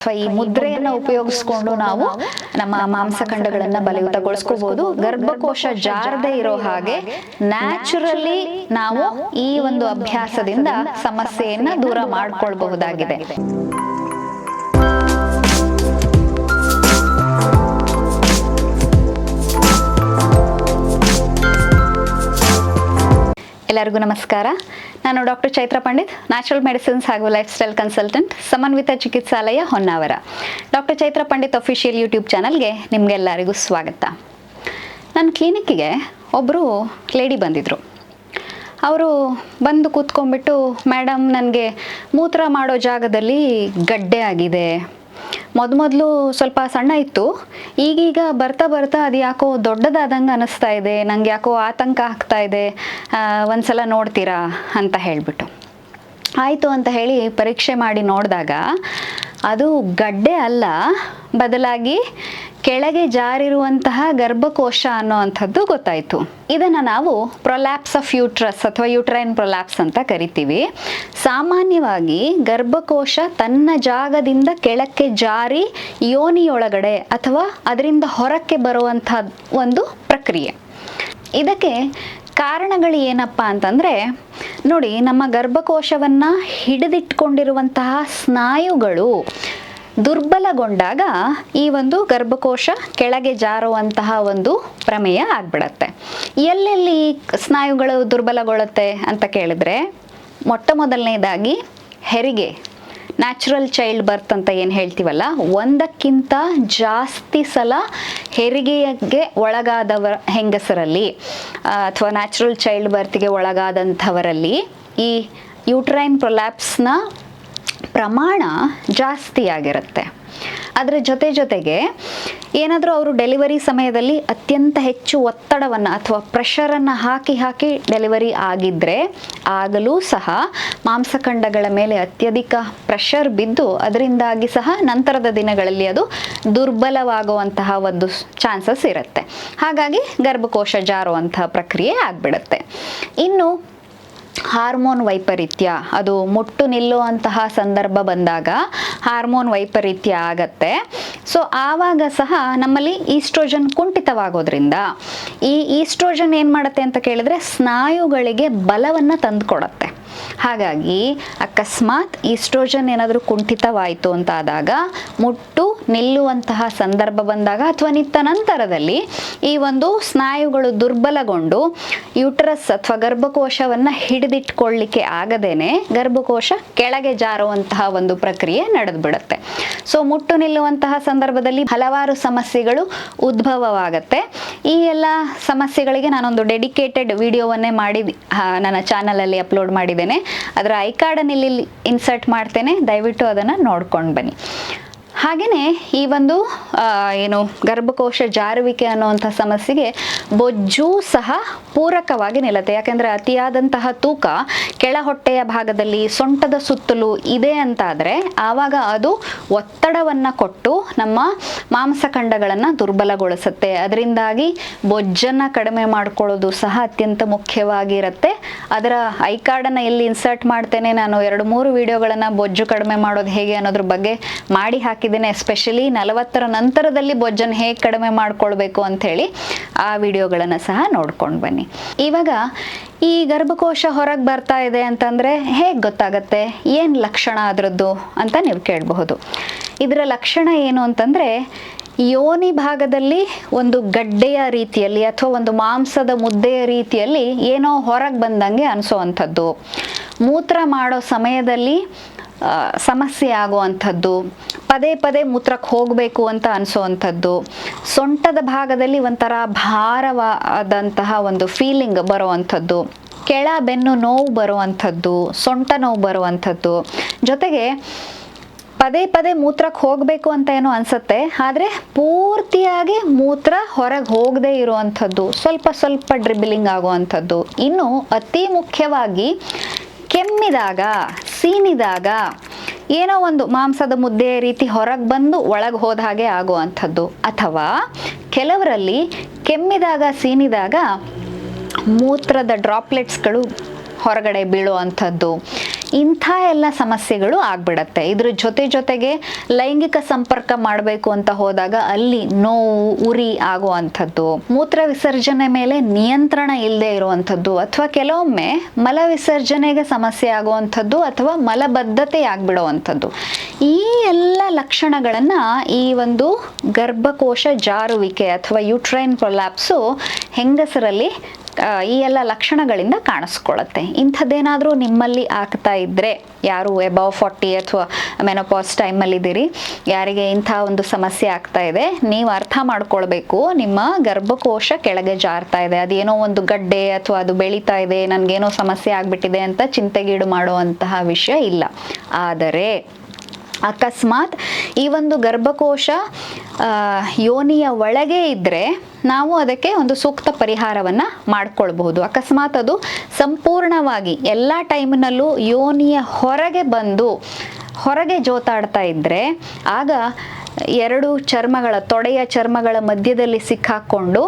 ಅಥವಾ ಈ ಮುದ್ರೆಯನ್ನ ಉಪಯೋಗಿಸ್ಕೊಂಡು ನಾವು ನಮ್ಮ ಮಾಂಸಖಂಡಗಳನ್ನ ಬಲಯುತಗೊಳಿಸ್ಕೋಬಹುದು ಗರ್ಭಕೋಶ ಜಾರದೆ ಇರೋ ಹಾಗೆ ನ್ಯಾಚುರಲಿ ನಾವು ಈ ಒಂದು ಅಭ್ಯಾಸದಿಂದ ಸಮಸ್ಯೆಯನ್ನ ದೂರ ಮಾಡ್ಕೊಳ್ಬಹುದಾಗಿದೆ. ಎಲ್ಲರಿಗೂ ನಮಸ್ಕಾರ. ನಾನು doctor Chaitra Pandit, natural medicines ಹಾಗೂ lifestyle consultant, Samanvita Chikitsalaya Honnavar. Doctor Chaitra Pandit official YouTube ಚಾನಲ್ಗೆ ನಿಮಗೆಲ್ಲರಿಗೂ ಸ್ವಾಗತ. ನನ್ನ ಕ್ಲಿನಿಕ್ಕಿಗೆ ಒಬ್ಬರು ಲೇಡಿ ಬಂದಿದ್ದರು ಅವರು ಬಂದು ಕೂತ್ಕೊಂಡ್ಬಿಟ್ಟು ಮೇಡಮ್ ನನಗೆ ಮೂತ್ರ ಮಾಡೋ ಜಾಗದಲ್ಲಿ ಗಡ್ಡೆ ಆಗಿದೆ. ಮೊದಲು ಸ್ವಲ್ಪ ಸಣ್ಣ ಇತ್ತು. ಈಗೀಗ ಬರ್ತಾ ಬರ್ತಾ ಅದು ಯಾಕೋ ದೊಡ್ಡದಾದಂಗೆ ಅನಿಸ್ತಾ ಇದೆ. ನಂಗೆ ಯಾಕೋ ಆತಂಕ ಆಗ್ತಾ ಇದೆ. ಒಂದು ಒಂದ್ಸಲ ನೋಡ್ತೀರಾ ಅಂತ ಹೇಳಿಬಿಟ್ಟು. ಆಯಿತು ಅಂತ ಹೇಳಿ ಪರೀಕ್ಷೆ ಮಾಡಿ ನೋಡಿದಾಗ ಅದು ಗಡ್ಡೆ ಅಲ್ಲ, ಬದಲಾಗಿ ಕೆಳಗೆ ಜಾರಿರುವಂತಹ ಗರ್ಭಕೋಶ ಅನ್ನೋವಂಥದ್ದು ಗೊತ್ತಾಯಿತು. ಇದನ್ನು ನಾವು ಪ್ರೊಲ್ಯಾಪ್ಸ್ ಆಫ್ ಯೂಟ್ರಸ್ ಅಥವಾ ಯೂಟ್ರೈನ್ ಪ್ರೊಲ್ಯಾಪ್ಸ್ ಅಂತ ಕರಿತೀವಿ. ಸಾಮಾನ್ಯವಾಗಿ ಗರ್ಭಕೋಶ ತನ್ನ ಜಾಗದಿಂದ ಕೆಳಕ್ಕೆ ಜಾರಿ ಯೋನಿಯೊಳಗಡೆ ಅಥವಾ ಅದರಿಂದ ಹೊರಕ್ಕೆ ಬರುವಂಥ ಒಂದು ಪ್ರಕ್ರಿಯೆ. ಇದಕ್ಕೆ ಕಾರಣಗಳು ಏನಪ್ಪ ಅಂತಂದರೆ, ನೋಡಿ ನಮ್ಮ ಗರ್ಭಕೋಶವನ್ನು ಹಿಡಿದಿಟ್ಕೊಂಡಿರುವಂತಹ ಸ್ನಾಯುಗಳು ದುರ್ಬಲಗೊಂಡಾಗ ಈ ಒಂದು ಗರ್ಭಕೋಶ ಕೆಳಗೆ ಜಾರುವಂತಹ ಒಂದು ಪ್ರಮೇಯ ಆಗ್ಬಿಡತ್ತೆ. ಎಲ್ಲೆಲ್ಲಿ ಸ್ನಾಯುಗಳು ದುರ್ಬಲಗೊಳ್ಳುತ್ತೆ ಅಂತ ಕೇಳಿದ್ರೆ ಮೊಟ್ಟ ಮೊದಲನೇದಾಗಿ ಹೆರಿಗೆ ನ್ಯಾಚುರಲ್ ಚೈಲ್ಡ್ ಬರ್ತ್ ಅಂತ ಏನು ಹೇಳ್ತೀವಲ್ಲ, ಒಂದಕ್ಕಿಂತ ಜಾಸ್ತಿ ಸಲ ಹೆರಿಗೆಗೆ ಒಳಗಾದವರ ಹೆಂಗಸರಲ್ಲಿ ಅಥವಾ ನ್ಯಾಚುರಲ್ ಚೈಲ್ಡ್ ಬರ್ತ್ಗೆ ಒಳಗಾದಂಥವರಲ್ಲಿ ಈ ಯೂಟ್ರೈನ್ ಪ್ರೊಲ್ಯಾಪ್ಸ್ನ ಪ್ರಮಾಣ ಜಾಸ್ತಿ ಆಗಿರುತ್ತೆ. ಅದರ ಜೊತೆ ಜೊತೆಗೆ ಏನಾದರೂ ಅವರು ಡೆಲಿವರಿ ಸಮಯದಲ್ಲಿ ಅತ್ಯಂತ ಹೆಚ್ಚು ಒತ್ತಡವನ್ನು ಅಥವಾ ಪ್ರೆಷರನ್ನು ಹಾಕಿ ಹಾಕಿ ಡೆಲಿವರಿ ಆಗಿದ್ದರೆ ಆಗಲೂ ಸಹ ಮಾಂಸಖಂಡಗಳ ಮೇಲೆ ಅತ್ಯಧಿಕ ಪ್ರೆಷರ್ ಬಿದ್ದು ಅದರಿಂದಾಗಿ ಸಹ ನಂತರದ ದಿನಗಳಲ್ಲಿ ಅದು ದುರ್ಬಲವಾಗುವಂತಹ ಒಂದು ಚಾನ್ಸಸ್ ಇರುತ್ತೆ. ಹಾಗಾಗಿ ಗರ್ಭಕೋಶ ಜಾರುವಂತಹ ಪ್ರಕ್ರಿಯೆ ಆಗಿಬಿಡುತ್ತೆ. ಇನ್ನು ಹಾರ್ಮೋನ್ ವೈಪರೀತ್ಯ. ಅದು ಮುಟ್ಟು ನಿಲ್ಲುವಂತಹ ಸಂದರ್ಭ ಬಂದಾಗ ಹಾರ್ಮೋನ್ ವೈಪರೀತ್ಯ ಆಗತ್ತೆ. ಸೊ, ಆವಾಗ ಸಹ ನಮ್ಮಲ್ಲಿ ಈಸ್ಟ್ರೋಜನ್ ಕುಂಠಿತವಾಗೋದ್ರಿಂದ ಈ ಈಸ್ಟ್ರೋಜನ್ ಏನು ಮಾಡುತ್ತೆ ಅಂತ ಕೇಳಿದ್ರೆ ಸ್ನಾಯುಗಳಿಗೆ ಬಲವನ್ನು ತಂದುಕೊಡತ್ತೆ. ಹಾಗಾಗಿ ಅಕಸ್ಮಾತ್ ಈಸ್ಟ್ರೋಜನ್ ಏನಾದರೂ ಕುಂಠಿತವಾಯಿತು ಅಂತ ಆದಾಗ ಮುಟ್ಟು ನಿಲ್ಲುವಂತಹ ಸಂದರ್ಭ ಬಂದಾಗ ಅಥವಾ ನಿತ್ತ ನಂತರದಲ್ಲಿ ಈ ಒಂದು ಸ್ನಾಯುಗಳು ದುರ್ಬಲಗೊಂಡು ಯೂಟ್ರಸ್ ಅಥವಾ ಗರ್ಭಕೋಶವನ್ನು ಹಿಡಿದಿಟ್ಕೊಳ್ಳಿಕ್ಕೆ ಆಗದೇನೆ ಗರ್ಭಕೋಶ ಕೆಳಗೆ ಜಾರುವಂತಹ ಒಂದು ಪ್ರಕ್ರಿಯೆ ನಡೆದು ಬಿಡುತ್ತೆ ಸೊ ಮುಟ್ಟು ನಿಲ್ಲುವಂತಹ ಸಂದರ್ಭದಲ್ಲಿ ಹಲವಾರು ಸಮಸ್ಯೆಗಳು ಉದ್ಭವವಾಗತ್ತೆ. ಈ ಎಲ್ಲ ಸಮಸ್ಯೆಗಳಿಗೆ ನಾನೊಂದು ಡೆಡಿಕೇಟೆಡ್ ವಿಡಿಯೋವನ್ನೇ ಮಾಡಿ ನನ್ನ ಚಾನಲಲ್ಲಿ ಅಪ್ಲೋಡ್ ಮಾಡಿದ್ದೇನೆ ಅದರ ಐ ಕಾರ್ಡನ್ನು ಇಲ್ಲಿ ಇನ್ಸರ್ಟ್ ಮಾಡ್ತೇನೆ. ದಯವಿಟ್ಟು ಅದನ್ನು ನೋಡ್ಕೊಂಡು ಬನ್ನಿ. ಹಾಗೆಯೇ ಈ ಒಂದು ಏನು ಗರ್ಭಕೋಶ ಜಾರುವಿಕೆ ಅನ್ನುವಂಥ ಸಮಸ್ಯೆಗೆ ಬೊಜ್ಜು ಸಹ ಪೂರಕವಾಗಿ ನಿಲ್ಲುತ್ತೆ. ಯಾಕೆಂದರೆ ಅತಿಯಾದಂತಹ ತೂಕ ಕೆಳ ಹೊಟ್ಟೆಯ ಭಾಗದಲ್ಲಿ ಸೊಂಟದ ಸುತ್ತಲೂ ಇದೆ ಅಂತಾದರೆ ಆವಾಗ ಅದು ಒತ್ತಡವನ್ನು ಕೊಟ್ಟು ನಮ್ಮ ಮಾಂಸಖಂಡಗಳನ್ನು ದುರ್ಬಲಗೊಳಿಸುತ್ತೆ. ಅದರಿಂದಾಗಿ ಬೊಜ್ಜನ್ನು ಕಡಿಮೆ ಮಾಡಿಕೊಳ್ಳೋದು ಸಹ ಅತ್ಯಂತ ಮುಖ್ಯವಾಗಿರುತ್ತೆ. ಅದರ ಐ ಕಾರ್ಡನ್ನು ಎಲ್ಲಿ ಇನ್ಸರ್ಟ್ ಮಾಡ್ತೇನೆ, ನಾನು ಎರಡು ಮೂರು ವಿಡಿಯೋಗಳನ್ನು ಬೊಜ್ಜು ಕಡಿಮೆ ಮಾಡೋದು ಹೇಗೆ ಅನ್ನೋದ್ರ ಬಗ್ಗೆ ಮಾಡಿ ಹಾಕಿದ್ದೇನೆ. ಎಸ್ಪೆಷಲಿ ನಲವತ್ತರ ನಂತರದಲ್ಲಿ ಬೊಜ್ಜನ್ನು ಹೇಗೆ ಕಡಿಮೆ ಮಾಡ್ಕೊಳ್ಬೇಕು ಅಂಥೇಳಿ ಆ ವಿಡಿಯೋಗಳನ್ನು ಸಹ ನೋಡ್ಕೊಂಡು ಬನ್ನಿ. ಇವಾಗ ಈ ಗರ್ಭಕೋಶ ಹೊರಗೆ ಬರ್ತಾ ಇದೆ ಅಂತಂದರೆ ಹೇಗೆ ಗೊತ್ತಾಗತ್ತೆ? ಏನು ಲಕ್ಷಣ ಅದರದ್ದು ಅಂತ ನೀವು ಕೇಳಬಹುದು. ಇದರ ಲಕ್ಷಣ ಏನು ಅಂತಂದರೆ ಯೋನಿ ಭಾಗದಲ್ಲಿ ಒಂದು ಗಡ್ಡೆಯ ರೀತಿಯಲ್ಲಿ ಅಥವಾ ಒಂದು ಮಾಂಸದ ಮುದ್ದೆಯ ರೀತಿಯಲ್ಲಿ ಏನೋ ಹೊರಗೆ ಬಂದಂಗೆ ಅನಿಸೋವಂಥದ್ದು. ಮೂತ್ರ ಮಾಡೋ ಸಮಯದಲ್ಲಿ ಸಮಸ್ಯೆ ಆಗುವಂಥದ್ದು. ಪದೇ ಪದೇ ಮೂತ್ರಕ್ಕೆ ಹೋಗಬೇಕು ಅಂತ ಅನಿಸೋವಂಥದ್ದು. ಸೊಂಟದ ಭಾಗದಲ್ಲಿ ಒಂಥರ ಭಾರವಾದಂತಹ ಒಂದು ಫೀಲಿಂಗ್ ಬರುವಂಥದ್ದು. ಕೆಳ ಬೆನ್ನು ನೋವು ಬರುವಂಥದ್ದು, ಸೊಂಟ ನೋವು ಬರುವಂಥದ್ದು. ಜೊತೆಗೆ ಪದೇ ಪದೇ ಮೂತ್ರಕ್ಕೆ ಹೋಗಬೇಕು ಅಂತ ಏನೋ ಅನ್ಸುತ್ತೆ, ಆದರೆ ಪೂರ್ತಿಯಾಗಿ ಮೂತ್ರ ಹೊರಗೆ ಹೋಗದೇ ಇರುವಂಥದ್ದು, ಸ್ವಲ್ಪ ಸ್ವಲ್ಪ ಡ್ರಿಬ್ಲಿಂಗ್ ಆಗುವಂಥದ್ದು. ಇನ್ನು ಅತಿ ಮುಖ್ಯವಾಗಿ ಕೆಮ್ಮಿದಾಗ, ಸೀನಿದಾಗ ಏನೋ ಒಂದು ಮಾಂಸದ ಮುದ್ದೆಯ ರೀತಿ ಹೊರಗೆ ಬಂದು ಒಳಗೆ ಹೋದ ಹಾಗೆ ಆಗುವಂಥದ್ದು. ಅಥವಾ ಕೆಲವರಲ್ಲಿ ಕೆಮ್ಮಿದಾಗ, ಸೀನಿದಾಗ ಮೂತ್ರದ ಡ್ರಾಪ್ಲೆಟ್ಸ್ಗಳು ಹೊರಗಡೆ ಬೀಳುವಂಥದ್ದು. ಇಂಥ ಎಲ್ಲ ಸಮಸ್ಯೆಗಳು ಆಗ್ಬಿಡತ್ತೆ. ಇದ್ರ ಜೊತೆ ಜೊತೆಗೆ ಲೈಂಗಿಕ ಸಂಪರ್ಕ ಮಾಡಬೇಕು ಅಂತ ಹೋದಾಗ ಅಲ್ಲಿ ನೋವು, ಉರಿ ಆಗುವಂಥದ್ದು, ಮೂತ್ರ ವಿಸರ್ಜನೆ ಮೇಲೆ ನಿಯಂತ್ರಣ ಇಲ್ಲದೆ ಇರುವಂಥದ್ದು, ಅಥವಾ ಕೆಲವೊಮ್ಮೆ ಮಲ ವಿಸರ್ಜನೆಗೆ ಸಮಸ್ಯೆ ಆಗುವಂಥದ್ದು ಅಥವಾ ಮಲಬದ್ಧತೆ ಆಗ್ಬಿಡುವಂಥದ್ದು. ಈ ಎಲ್ಲ ಲಕ್ಷಣಗಳನ್ನ ಈ ಒಂದು ಗರ್ಭಕೋಶ ಜಾರುವಿಕೆ ಅಥವಾ ಯುಟ್ರೈನ್ ಪ್ರೊಲ್ಯಾಪ್ಸು ಹೆಂಗಸರಲ್ಲಿ ಈ ಎಲ್ಲ ಲಕ್ಷಣಗಳಿಂದ ಕಾಣಿಸ್ಕೊಳ್ಳುತ್ತೆ. ಇಂಥದ್ದೇನಾದರೂ ನಿಮ್ಮಲ್ಲಿ ಆಗ್ತಾ ಇದ್ದರೆ ಯಾರು ಎಬವ್ ಫಾರ್ಟಿ ಅಥವಾ ಮೆನೋಪಾಸ್ ಟೈಮಲ್ಲಿದ್ದೀರಿ ಯಾರಿಗೆ ಇಂಥ ಒಂದು ಸಮಸ್ಯೆ ಆಗ್ತಾ ಇದೆ, ನೀವು ಅರ್ಥ ಮಾಡ್ಕೊಳ್ಬೇಕು, ನಿಮ್ಮ ಗರ್ಭಕೋಶ ಕೆಳಗೆ ಜಾರ್ತಾ ಇದೆ. ಅದೇನೋ ಒಂದು ಗಡ್ಡೆ ಅಥವಾ ಅದು ಬೆಳೀತಾ ಇದೆ, ನನಗೇನೋ ಸಮಸ್ಯೆ ಆಗಿಬಿಟ್ಟಿದೆ ಅಂತ ಚಿಂತೆಗೀಡು ಮಾಡುವಂತಹ ವಿಷಯ ಇಲ್ಲ. ಆದರೆ ಅಕಸ್ಮಾತ್ ಈ ಒಂದು ಗರ್ಭಕೋಶ ಯೋನಿಯ ಒಳಗೆ ಇದ್ದರೆ ನಾವು ಅದಕ್ಕೆ ಒಂದು ಸೂಕ್ತ ಪರಿಹಾರವನ್ನು ಮಾಡ್ಕೊಳ್ಬಹುದು. ಅಕಸ್ಮಾತ್ ಅದು ಸಂಪೂರ್ಣವಾಗಿ ಎಲ್ಲ ಟೈಮ್ನಲ್ಲೂ ಯೋನಿಯ ಹೊರಗೆ ಬಂದು ಹೊರಗೆ ಜೋತಾಡ್ತಾ ಇದ್ದರೆ ಆಗ ಎರಡು ಚರ್ಮಗಳ, ತೊಡೆಯ ಚರ್ಮಗಳ ಮಧ್ಯದಲ್ಲಿ ಸಿಕ್ಕಾಕೊಂಡು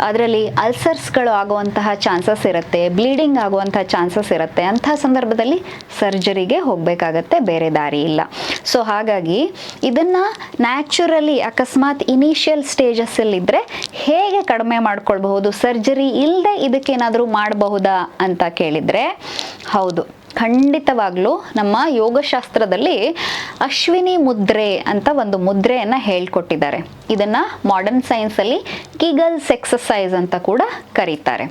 ಅದರಲ್ಲಿ ಅಲ್ಸರ್ಸ್ಗಳು ಆಗುವಂತಹ ಚಾನ್ಸಸ್ ಇರುತ್ತೆ, ಬ್ಲೀಡಿಂಗ್ ಆಗುವಂತಹ ಚಾನ್ಸಸ್ ಇರುತ್ತೆ. ಅಂಥ ಸಂದರ್ಭದಲ್ಲಿ ಸರ್ಜರಿಗೆ ಹೋಗಬೇಕಾಗತ್ತೆ, ಬೇರೆ ದಾರಿ ಇಲ್ಲ. ಸೊ ಹಾಗಾಗಿ ಇದನ್ನು ನ್ಯಾಚುರಲಿ ಅಕಸ್ಮಾತ್ ಇನಿಷಿಯಲ್ ಸ್ಟೇಜಸ್ಸಲ್ಲಿದ್ದರೆ ಹೇಗೆ ಕಡಿಮೆ ಮಾಡ್ಕೊಳ್ಬಹುದು, ಸರ್ಜರಿ ಇಲ್ಲದೆ ಇದಕ್ಕೇನಾದರೂ ಮಾಡಬಹುದಾ ಅಂತ ಕೇಳಿದರೆ, ಹೌದು. ಖಂಡಿತವಾಗ್ಲೂ ನಮ್ಮ ಯೋಗಶಾಸ್ತ್ರದಲ್ಲಿ ಅಶ್ವಿನಿ ಮುದ್ರೆ ಅಂತ ಒಂದು ಮುದ್ರೆಯನ್ನು ಹೇಳ್ಕೊಟ್ಟಿದ್ದಾರೆ. ಇದನ್ನು ಮಾಡರ್ನ್ ಸೈನ್ಸಲ್ಲಿ ಕಿಗಲ್ಸ್ ಎಕ್ಸಸೈಸ್ ಅಂತ ಕೂಡ ಕರೀತಾರೆ.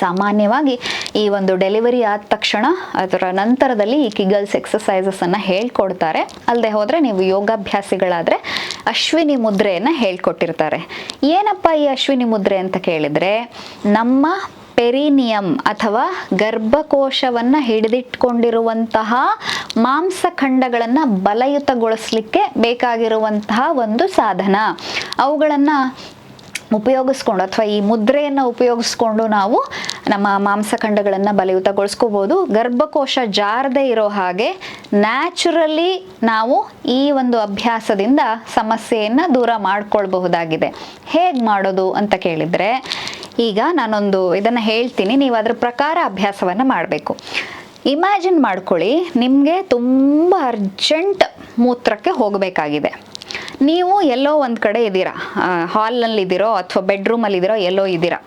ಸಾಮಾನ್ಯವಾಗಿ ಈ ಒಂದು ಡೆಲಿವರಿ ಆದ ತಕ್ಷಣ ಅದರ ನಂತರದಲ್ಲಿ ಈ ಕಿಗಲ್ಸ್ ಎಕ್ಸಸೈಸಸ್ ಅನ್ನ ಹೇಳ್ಕೊಡ್ತಾರೆ. ಅಲ್ಲದೆ ಹೋದರೆ ನೀವು ಯೋಗಾಭ್ಯಾಸಿಗಳಾದ್ರೆ ಅಶ್ವಿನಿ ಮುದ್ರೆಯನ್ನು ಹೇಳ್ಕೊಟ್ಟಿರ್ತಾರೆ. ಏನಪ್ಪ ಈ ಅಶ್ವಿನಿ ಮುದ್ರೆ ಅಂತ ಕೇಳಿದ್ರೆ ನಮ್ಮ ಪೆರಿನಿಯಂ ಅಥವಾ ಗರ್ಭಕೋಶವನ್ನು ಹಿಡಿದಿಟ್ಕೊಂಡಿರುವಂತಹ ಮಾಂಸಖಂಡಗಳನ್ನು ಬಲಯುತಗೊಳಿಸ್ಲಿಕ್ಕೆ ಬೇಕಾಗಿರುವಂತಹ ಒಂದು ಸಾಧನ. ಅವುಗಳನ್ನು ಉಪಯೋಗಿಸ್ಕೊಂಡು ಅಥವಾ ಈ ಮುದ್ರೆಯನ್ನು ಉಪಯೋಗಿಸ್ಕೊಂಡು ನಾವು ನಮ್ಮ ಮಾಂಸಖಂಡಗಳನ್ನು ಬಲಯುತಗೊಳಿಸ್ಕೋಬೋದು. ಗರ್ಭಕೋಶ ಜಾರದೆ ಇರೋ ಹಾಗೆ ನ್ಯಾಚುರಲಿ ನಾವು ಈ ಒಂದು ಅಭ್ಯಾಸದಿಂದ ಸಮಸ್ಯೆಯನ್ನು ದೂರ ಮಾಡಿಕೊಳ್ಬಹುದಾಗಿದೆ. ಹೇಗೆ ಮಾಡೋದು ಅಂತ ಕೇಳಿದರೆ ಈಗ ನಾನೊಂದು ಇದನ್ನು ಹೇಳ್ತೀನಿ. ನೀವು ಅದರ ಪ್ರಕಾರ ಅಭ್ಯಾಸವನ್ನು ಮಾಡಬೇಕು. ಇಮ್ಯಾಜಿನ್ ಮಾಡ್ಕೊಳ್ಳಿ, ನಿಮಗೆ ತುಂಬ ಅರ್ಜೆಂಟ್ ಮೂತ್ರಕ್ಕೆ ಹೋಗಬೇಕಾಗಿದೆ. ನೀವು ಎಲ್ಲೋ ಒಂದು ಕಡೆ ಇದ್ದೀರಾ. ಹಾಲ್ನಲ್ಲಿ ಇದ್ದೀರೋ ಅಥವಾ ಬೆಡ್ರೂಮಲ್ಲಿ ಇದ್ದೀರೋ ಎಲ್ಲೋ ಇದ್ದೀರಾ.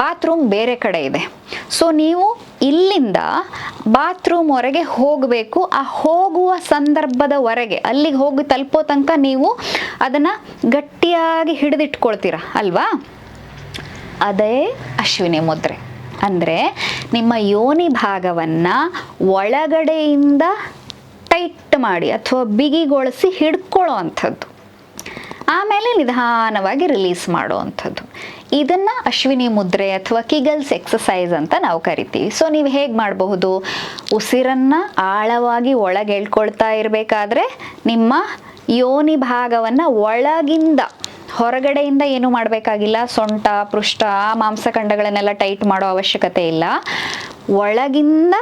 ಬಾತ್ರೂಮ್ ಬೇರೆ ಕಡೆ ಇದೆ. ಸೊ ನೀವು ಇಲ್ಲಿಂದ ಬಾತ್ರೂಮ್ವರೆಗೆ ಹೋಗಬೇಕು. ಆ ಹೋಗುವ ಸಂದರ್ಭದವರೆಗೆ ಅಲ್ಲಿಗೆ ಹೋಗಿ ತಲುಪೋ ತನಕ ನೀವು ಅದನ್ನು ಗಟ್ಟಿಯಾಗಿ ಹಿಡಿದಿಟ್ಕೊಳ್ತೀರಾ, ಅಲ್ವಾ? ಅದೇ ಅಶ್ವಿನಿ ಮುದ್ರೆ. ಅಂದರೆ ನಿಮ್ಮ ಯೋನಿ ಭಾಗವನ್ನು ಒಳಗಡೆಯಿಂದ ಟೈಟ್ ಮಾಡಿ ಅಥವಾ ಬಿಗಿಗೊಳಿಸಿ ಹಿಡ್ಕೊಳ್ಳೋ ಅಂಥದ್ದು. ಆಮೇಲೆ ನಿಧಾನವಾಗಿ ರಿಲೀಸ್ ಮಾಡುವಂಥದ್ದು ಇದನ್ನು ಅಶ್ವಿನಿ ಮುದ್ರೆ ಅಥವಾ ಕಿಗಲ್ಸ್ ಎಕ್ಸಸೈಸ್ ಅಂತ ನಾವು ಕರಿತೀವಿ. ಸೊ ನೀವು ಹೇಗೆ ಮಾಡಬಹುದು? ಉಸಿರನ್ನು ಆಳವಾಗಿ ಒಳಗೆ ಎಳ್ಕೊಳ್ತಾ ಇರಬೇಕಾದ್ರೆ ನಿಮ್ಮ ಯೋನಿ ಭಾಗವನ್ನು ಒಳಗಿಂದ ಹೊರಗಡೆಯಿಂದ ಏನು ಮಾಡಬೇಕಾಗಿಲ್ಲ. ಸೊಂಟ, ಪೃಷ್ಠ ಮಾಂಸಖಂಡಗಳನ್ನೆಲ್ಲ ಟೈಟ್ ಮಾಡೋ ಅವಶ್ಯಕತೆ ಇಲ್ಲ. ಒಳಗಿಂದ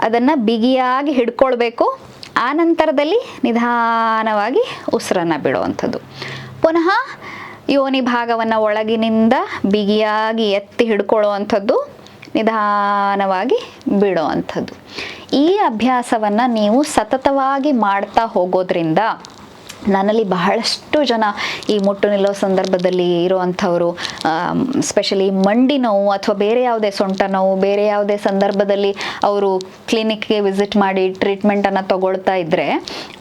ಅದನ್ನು ಬಿಗಿಯಾಗಿ ಹಿಡ್ಕೊಳ್ಬೇಕು. ಆ ನಂತರದಲ್ಲಿ ನಿಧಾನವಾಗಿ ಉಸಿರನ್ನು ಬಿಡುವಂಥದ್ದು. ಪುನಃ ಯೋನಿ ಭಾಗವನ್ನು ಒಳಗಿನಿಂದ ಬಿಗಿಯಾಗಿ ಎತ್ತಿ ಹಿಡ್ಕೊಳ್ಳುವಂಥದ್ದು ನಿಧಾನವಾಗಿ ಬಿಡುವಂಥದ್ದು. ಈ ಅಭ್ಯಾಸವನ್ನು ನೀವು ಸತತವಾಗಿ ಮಾಡ್ತಾ ಹೋಗೋದ್ರಿಂದ ನನ್ನಲ್ಲಿ ಬಹಳಷ್ಟು ಜನ ಈ ಮುಟ್ಟು ನಿಲ್ಲೋ ಸಂದರ್ಭದಲ್ಲಿ ಇರುವಂಥವರು ಸ್ಪೆಷಲಿ ಮಂಡಿ ನೋವು ಅಥವಾ ಬೇರೆ ಯಾವುದೇ ಸೊಂಟ ನೋವು, ಬೇರೆ ಯಾವುದೇ ಸಂದರ್ಭದಲ್ಲಿ ಅವರು ಕ್ಲಿನಿಕ್ಗೆ ವಿಸಿಟ್ ಮಾಡಿ ಟ್ರೀಟ್ಮೆಂಟನ್ನು ತಗೊಳ್ತಾ ಇದ್ದರೆ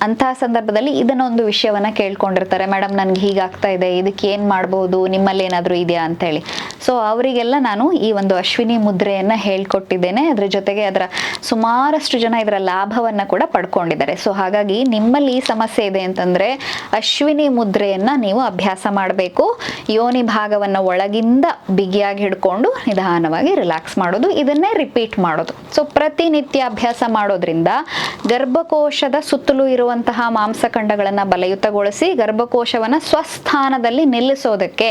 ಅಂತಹ ಸಂದರ್ಭದಲ್ಲಿ ಇದನ್ನೊಂದು ವಿಷಯವನ್ನು ಕೇಳ್ಕೊಂಡಿರ್ತಾರೆ. ಮೇಡಮ್ ನನಗೆ ಹೀಗಾಗ್ತಾ ಇದೆ, ಇದಕ್ಕೆ ಏನು ಮಾಡ್ಬೋದು? ನಿಮ್ಮಲ್ಲಿ ಏನಾದರೂ ಇದೆಯಾ? ಅಂತೇಳಿ. ಸೊ ಅವರಿಗೆಲ್ಲ ನಾನು ಈ ಒಂದು ಅಶ್ವಿನಿ ಮುದ್ರೆಯನ್ನು ಹೇಳ್ಕೊಟ್ಟಿದ್ದೇನೆ. ಅದರ ಜೊತೆಗೆ ಅದರ ಸುಮಾರಷ್ಟು ಜನ ಇದರ ಲಾಭವನ್ನು ಕೂಡ ಪಡ್ಕೊಂಡಿದ್ದಾರೆ. ಸೊ ಹಾಗಾಗಿ ನಿಮ್ಮಲ್ಲಿ ಈ ಸಮಸ್ಯೆ ಇದೆ ಅಂತಂದರೆ ಅಶ್ವಿನಿ ಮುದ್ರೆಯನ್ನು ನೀವು ಅಭ್ಯಾಸ ಮಾಡಬೇಕು. ಯೋನಿ ಭಾಗವನ್ನು ಒಳಗಿಂದ ಬಿಗಿಯಾಗಿ ಹಿಡ್ಕೊಂಡು ನಿಧಾನವಾಗಿ ರಿಲ್ಯಾಕ್ಸ್ ಮಾಡೋದು, ಇದನ್ನೇ ರಿಪೀಟ್ ಮಾಡೋದು. ಸೊ ಪ್ರತಿನಿತ್ಯ ಅಭ್ಯಾಸ ಮಾಡೋದ್ರಿಂದ ಗರ್ಭಕೋಶದ ಸುತ್ತಲೂ ಇರುವಂತಹ ಮಾಂಸಖಂಡಗಳನ್ನು ಬಲಯುತಗೊಳಿಸಿ ಗರ್ಭಕೋಶವನ್ನು ಸ್ವಸ್ಥಾನದಲ್ಲಿ ನಿಲ್ಲಿಸೋದಕ್ಕೆ,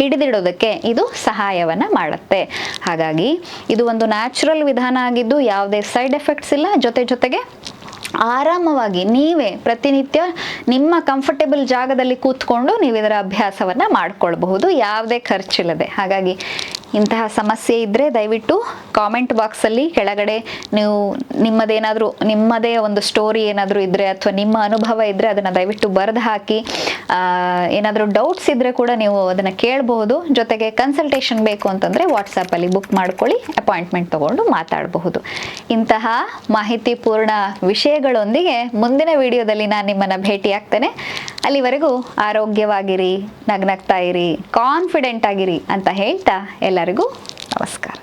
ಹಿಡಿದಿಡೋದಕ್ಕೆ ಇದು ಸಹಾಯವನ್ನು ಮಾಡುತ್ತೆ. ಹಾಗಾಗಿ ಇದು ಒಂದು ನ್ಯಾಚುರಲ್ ವಿಧಾನ ಆಗಿದ್ದು, ಯಾವುದೇ ಸೈಡ್ ಎಫೆಕ್ಟ್ಸ್ ಇಲ್ಲ. ಜೊತೆ ಜೊತೆಗೆ ಆರಾಮವಾಗಿ ನೀವೇ ಪ್ರತಿನಿತ್ಯ ನಿಮ್ಮ ಕಂಫರ್ಟೇಬಲ್ ಜಾಗದಲ್ಲಿ ಕೂತ್ಕೊಂಡು ನೀವು ಇದರ ಅಭ್ಯಾಸವನ್ನು ಮಾಡಿಕೊಳ್ಬಹುದು. ಯಾವುದೇ ಖರ್ಚಿಲ್ಲದೆ. ಹಾಗಾಗಿ ಇಂತಹ ಸಮಸ್ಯೆ ಇದ್ದರೆ ದಯವಿಟ್ಟು ಕಾಮೆಂಟ್ ಬಾಕ್ಸಲ್ಲಿ ಕೆಳಗಡೆ ನೀವು ನಿಮ್ಮದೇನಾದರೂ, ನಿಮ್ಮದೇ ಒಂದು ಸ್ಟೋರಿ ಏನಾದರೂ ಇದ್ದರೆ ಅಥವಾ ನಿಮ್ಮ ಅನುಭವ ಇದ್ದರೆ ಅದನ್ನು ದಯವಿಟ್ಟು ಬರೆದು ಹಾಕಿ. ಏನಾದರೂ ಡೌಟ್ಸ್ ಇದ್ದರೆ ಕೂಡ ನೀವು ಅದನ್ನು ಕೇಳಬಹುದು. ಜೊತೆಗೆ ಕನ್ಸಲ್ಟೇಷನ್ ಬೇಕು ಅಂತಂದರೆ ವಾಟ್ಸಪ್ಪಲ್ಲಿ ಬುಕ್ ಮಾಡ್ಕೊಳ್ಳಿ ಅಪಾಯಿಂಟ್ಮೆಂಟ್ ತೊಗೊಂಡು ಮಾತಾಡಬಹುದು. ಇಂತಹ ಮಾಹಿತಿಪೂರ್ಣ ವಿಷಯಗಳೊಂದಿಗೆ ಮುಂದಿನ ವಿಡಿಯೋದಲ್ಲಿ ನಾನು ನಿಮ್ಮನ್ನು ಭೇಟಿ ಆಗ್ತೇನೆ ಅಲ್ಲಿವರೆಗೂ ಆರೋಗ್ಯವಾಗಿರಿ, ನಗ್ನಗ್ತಾ ಇರಿ ಕಾನ್ಫಿಡೆಂಟ್ ಆಗಿರಿ ಅಂತ ಹೇಳ್ತಾ ಎಲ್ಲರಿಗೂ ನಮಸ್ಕಾರ